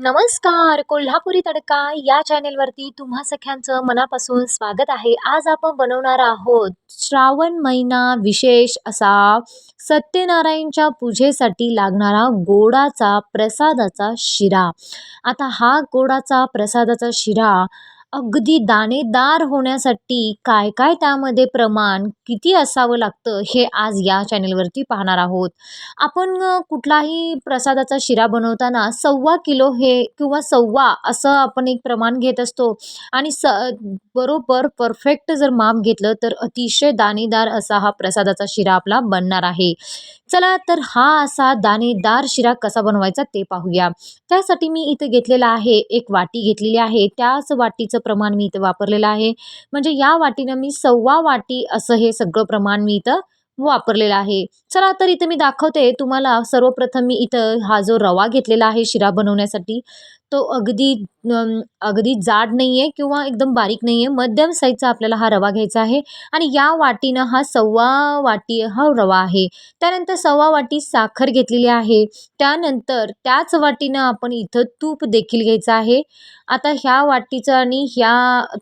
नमस्कार कोल्हापुरी तडका या चॅनेलवरती तुम्हा सख्यांचं मनापासून स्वागत आहे. आज आपण बनवणार आहोत श्रावण महिना विशेष असा सत्यनारायणच्या पूजेसाठी लागणारा गोडाचा प्रसादाचा शिरा. आता हा गोडाचा प्रसादाचा शिरा अगदी दाणेदार होण्यासाठी काय काय त्यामध्ये प्रमाण किती असावं लागतं हे आज या चॅनेलवरती पाहणार आहोत. आपण कुठलाही प्रसादाचा शिरा बनवताना सव्वा किलो हे किंवा सव्वा असं आपण एक प्रमाण घेत असतो आणि स बरोबर परफेक्ट जर माप घेतलं तर अतिशय दाणेदार असा हा प्रसादाचा शिरा आपला बनणार आहे. चला तर हा असा दाणेदार शिरा कसा बनवायचा ते पाहूया. त्यासाठी मी इथं घेतलेला आहे एक वाटी घेतलेली आहे. त्याच वाटीचं प्रमाण मी इथं वापरलेलं आहे. म्हणजे या वाटीनं मी सव्वा वाटी असं हे सगळं प्रमाण मी इथं वापरलेला आहे. चला तर इथं मी दाखवते. तुम्हाला सर्वप्रथम मी इथं हा जो रवा घेतलेला आहे शिरा बनवण्यासाठी तो अगदी अगदी जाड नाही आहे किंवा एकदम बारीक नाही आहे मध्यम साईजचा आपल्याला हा रवा घ्यायचा आहे आणि या वाटीनं हा सव्वा वाटी हा रवा आहे. त्यानंतर सव्वा वाटी साखर घेतलेली आहे. त्यानंतर त्याच वाटीनं आपण इथं तूप देखील घ्यायचं आहे. आता ह्या वाटीचं आणि ह्या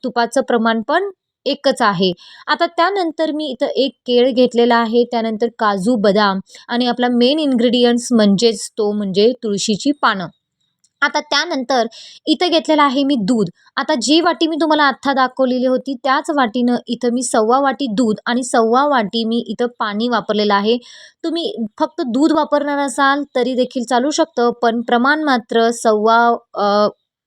तुपाचं प्रमाण पण एकच आहे. आता त्यानंतर मी इथं एक केळ घेतलेला आहे त्यानंतर काजू बदाम आणि आपला मेन इन्ग्रेडियंट्स म्हणजेच तो म्हणजे तुळशीची पानं. आता त्यानंतर इथं घेतलेलं आहे मी दूध. आता जी वाटी मी तुम्हाला आत्ता दाखवलेली होती त्याच वाटीनं इथं मी सव्वा वाटी दूध आणि सव्वा वाटी मी इथं पाणी वापरलेलं आहे. तुम्ही फक्त दूध वापरणार असाल तरी देखील चालू शकतं पण प्रमाण मात्र सव्वा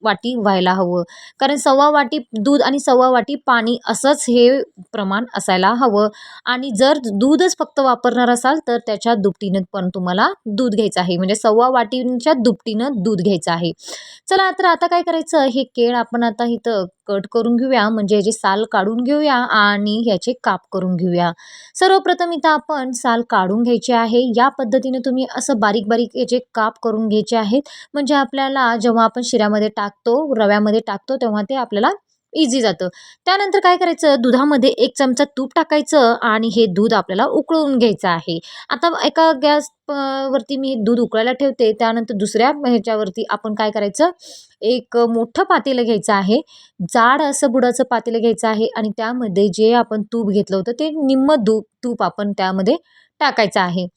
वाटी व्हायला हवं. कारण सव्वा वाटी दूध आणि सव्वा वाटी पाणी असंच हे प्रमाण असायला हवं. आणि जर दूधच फक्त वापरणार असाल तर त्याच्या दुपटीनं पण तुम्हाला दूध घ्यायचं आहे. म्हणजे सव्वा वाटींच्या दुपटीनं दूध घ्यायचं आहे. चला तर आता काय करायचं? हे केळ आपण आता इथं कट करून घेऊया. म्हणजे याचे साल काढून घेऊया आणि ह्याचे काप करून घेऊया. सर्वप्रथम इथं आपण साल काढून घ्यायची आहे. या पद्धतीने तुम्ही असं बारीक बारीक याचे काप करून घ्यायचे आहेत. म्हणजे आपल्याला जेव्हा आपण शिऱ्यामध्ये टाक टाकतो रव्यामध्ये टाकतो तेव्हा ते आपल्याला इझी जातं. त्यानंतर काय करायचं? दुधामध्ये एक चमचा तूप टाकायचं आणि हे दूध आपल्याला उकळून घ्यायचं आहे. आता एका गॅस वरती मी दूध उकळायला ठेवते. त्यानंतर दुसऱ्या ह्याच्यावरती आपण काय करायचं? एक मोठं पातेलं घ्यायचं आहे. जाड असं बुडाचं पातेलं घ्यायचं आहे आणि त्यामध्ये जे आपण तूप घेतलं होतं ते निम्म दू तूप आपण त्यामध्ये टाकायचं आहे.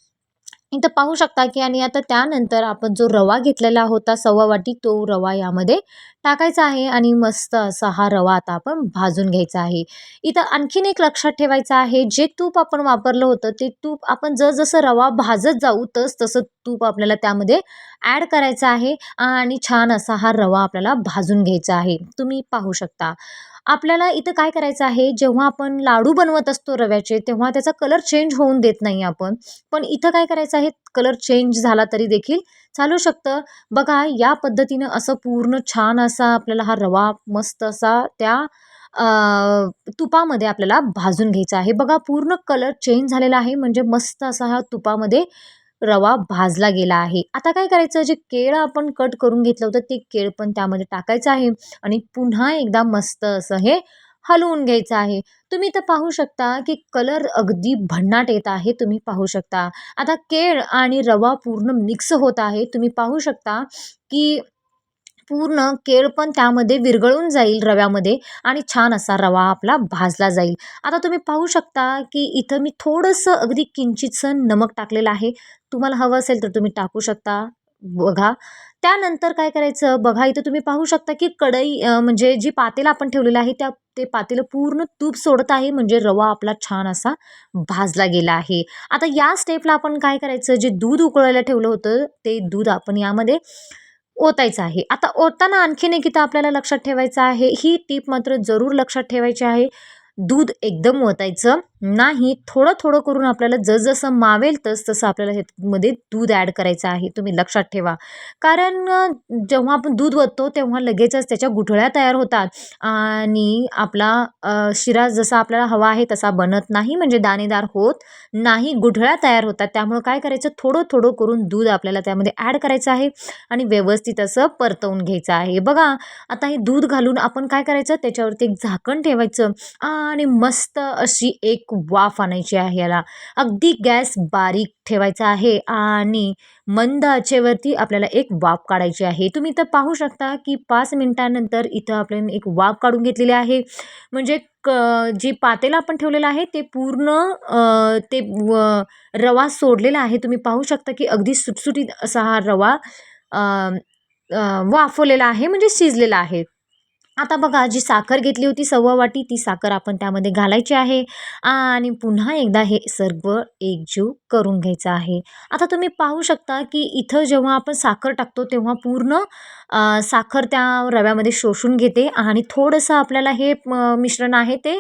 इथं पाहू शकता की आणि आता त्यानंतर आपण जो रवा घेतलेला होता सव्वा वाटी तो रवा यामध्ये टाकायचा आहे आणि मस्त असा हा रवा आता आपण भाजून घ्यायचा आहे. इथं आणखीन एक लक्षात ठेवायचं आहे जे तूप आपण वापरलं होतं ते तूप आपण जसजसं रवा भाजत जाऊ तस तसं तूप आपल्याला त्यामध्ये ॲड करायचं आहे आणि छान असा हा रवा आपल्याला भाजून घ्यायचा आहे. तुम्ही पाहू शकता. आपल्याला इथं काय करायचं आहे? जेव्हा आपण लाडू बनवत असतो रव्याचे तेव्हा त्याचा कलर चेंज होऊन देत नाही आपण. पण इथं काय करायचं आहे? कलर चेंज झाला तरी देखील चालू शकतं. बघा या पद्धतीनं असं पूर्ण छान असा आपल्याला हा रवा मस्त असा त्या तुपामध्ये आपल्याला भाजून घ्यायचा आहे. बघा पूर्ण कलर चेंज झालेला आहे. म्हणजे मस्त असा हा तुपामध्ये रवा भाजला गेला आहे. आता काय करायचं? जे केळ आपण कट करून घेतलं होतं ते केळ पण त्यामध्ये टाकायचं आहे आणि पुन्हा एकदा मस्त असं हे हलवून घ्यायचं आहे. तुम्ही तर पाहू शकता की कलर अगदी भन्नाट येत आहे. तुम्ही पाहू शकता. आता केळ आणि रवा पूर्ण मिक्स होत आहे. तुम्ही पाहू शकता की पूर्ण केळ पण त्यामध्ये विरघळून जाईल रव्यामध्ये आणि छान असा रवा आपला भाजला जाईल. आता तुम्ही पाहू शकता की इथं मी थोडंसं अगदी किंचितसं नमक टाकलेलं आहे. तुम्हाला हवं असेल तर तुम्ही टाकू शकता. बघा. त्यानंतर काय करायचं? बघा इथं तुम्ही पाहू शकता की कढई म्हणजे जी पातेलं आपण ठेवलेलं आहे त्या ते पातेलं पूर्ण तूप सोडत आहे म्हणजे रवा आपला छान असा भाजला गेला आहे. आता या स्टेपला आपण काय करायचं? जे दूध उकळायला ठेवलं होतं ते दूध आपण यामध्ये ओतायचं आहे. आता ओताना आणखीन एक इथं आपल्याला लक्षात ठेवायचं आहे. ही टीप मात्र जरूर लक्षात ठेवायची आहे. दूध एकदम ओतायचं. नाही थोडं थोडं करून आपल्याला जसजसं मावेल तस तसं आपल्याला ह्यामध्ये दूध ॲड करायचं आहे. तुम्ही लक्षात ठेवा. कारण जेव्हा आपण दूध ओततो तेव्हा लगेचच त्याच्या गुठळ्या तयार होतात. आणि आपला शिरा जसा आपल्याला हवा आहे तसा बनत नाही म्हणजे दाणेदार होत नाही गुठळ्या तयार होतात. त्यामुळं काय करायचं? थोडं थोडं करून दूध आपल्याला त्यामध्ये ॲड करायचं आहे आणि व्यवस्थित असं परतवून घ्यायचं आहे. बघा आता हे दूध घालून आपण काय करायचं? त्याच्यावरती एक झाकण ठेवायचं आणि मस्त अशी एक वाफ आणायची आहे याला. अगदी गॅस बारीक ठेवायचा आहे आणि मंद आचेवरती आपल्याला एक वाफ काढायची आहे. तुम्ही इथं पाहू शकता की पाच मिनटानंतर इथं आपण एक वाफ काढून घेतलेली आहे. म्हणजे क जे पातेलं आपण ठेवलेलं आहे ते पूर्ण ते रवा सोडलेला आहे. तुम्ही पाहू शकता की अगदी सुटसुटीत असा हा रवा वाफवलेला आहे म्हणजे शिजलेला आहे. आता बघा जी साखर घेतली होती सव्वा वाटी ती साखर आपण त्यामध्ये घालायची आहे. आणि पुन्हा एकदा हे सर्व एकजीव करून घ्यायचं आहे. आता तुम्ही पाहू शकता की इथं जेव्हा आपण साखर टाकतो तेव्हा पूर्ण साखर त्या रव्यामध्ये शोषून घेते. आणि थोडंसं आपल्याला हे म, मिश्रण आहे ते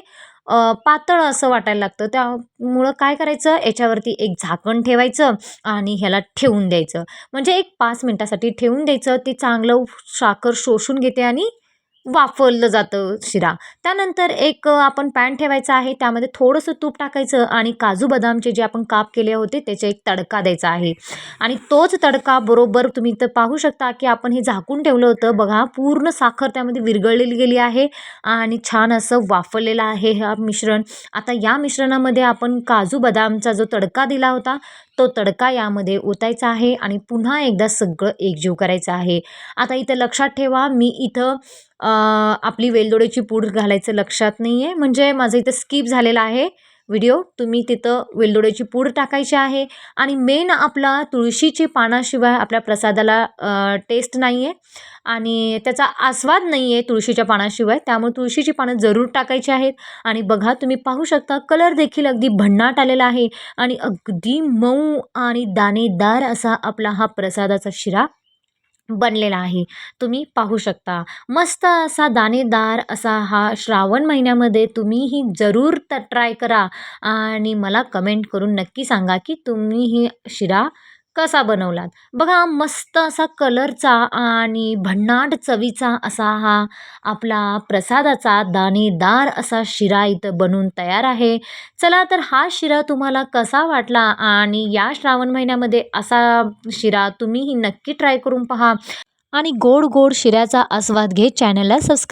पातळ असं वाटायला लागतं. त्यामुळं काय करायचं? याच्यावरती एक झाकण ठेवायचं आणि ह्याला ठेवून द्यायचं. म्हणजे एक पाच मिनटासाठी ठेवून द्यायचं. ते चांगलं साखर शोषून घेते आणि वाफवलं जातं शिरा. त्यानंतर एक आपण पॅन ठेवायचा आहे त्यामध्ये थोडंसं तूप टाकायचं आणि काजू बदामचे जे आपण काप केले होते त्याचे एक तडका द्यायचा आहे. आणि तोच तडका बरोबर तुम्ही तर पाहू शकता की आपण हे झाकून ठेवलं होतं. बघा पूर्ण साखर त्यामध्ये विरघळलेली गेली आहे आणि छान असं वाफवलेलं आहे हा मिश्रण. आता या मिश्रणामध्ये आपण काजू बदामचा जो तडका दिला होता तो तडका यामध्ये ओतायचा आहे आणि पुन्हा एकदा सगळं एकजीव करायचं आहे. आता इथं लक्षात ठेवा मी इथं आपली वेलदोड्याची पूड घालायचं लक्षात नाही आहे म्हणजे माझं इथं स्किप झालेलं आहे. व्हिडिओ तुम्ही तिथं वेलदोड्याची पूड टाकायची आहे. आणि मेन आपला तुळशीची पानाशिवाय आपल्या प्रसादाला टेस्ट नाही आहे आणि त्याचा आस्वाद नाही आहे तुळशीच्या पानाशिवाय. त्यामुळे तुळशीची पानं जरूर टाकायची आहेत. आणि बघा तुम्ही पाहू शकता कलर देखील अगदी भन्नाट आलेला आहे. आणि अगदी मऊ आणि दाणेदार असा आपला हा प्रसादाचा शिरा बनलेला आहे. तुम्ही पाहू शकता. मस्त असा दाणेदार असा हा श्रावण महिन्यामध्ये तुम्हीही जरूर तर ट्राय करा. आणि मला कमेंट करून नक्की सांगा की तुम्ही ही शिरा कसा बनवलात? बघा मस्त असा कलरचा आणि भन्नाट चवीचा असा हा आपला प्रसादाचा दाणेदार असा शिरा इथं बनून तयार आहे. चला तर हा शिरा तुम्हाला कसा वाटला आणि या श्रावण महिन्यामध्ये असा शिरा तुम्हीही नक्की ट्राय करून पहा. आणि गोड गोड शिऱ्याचा आस्वाद घेत चॅनलला सबस्क्राईब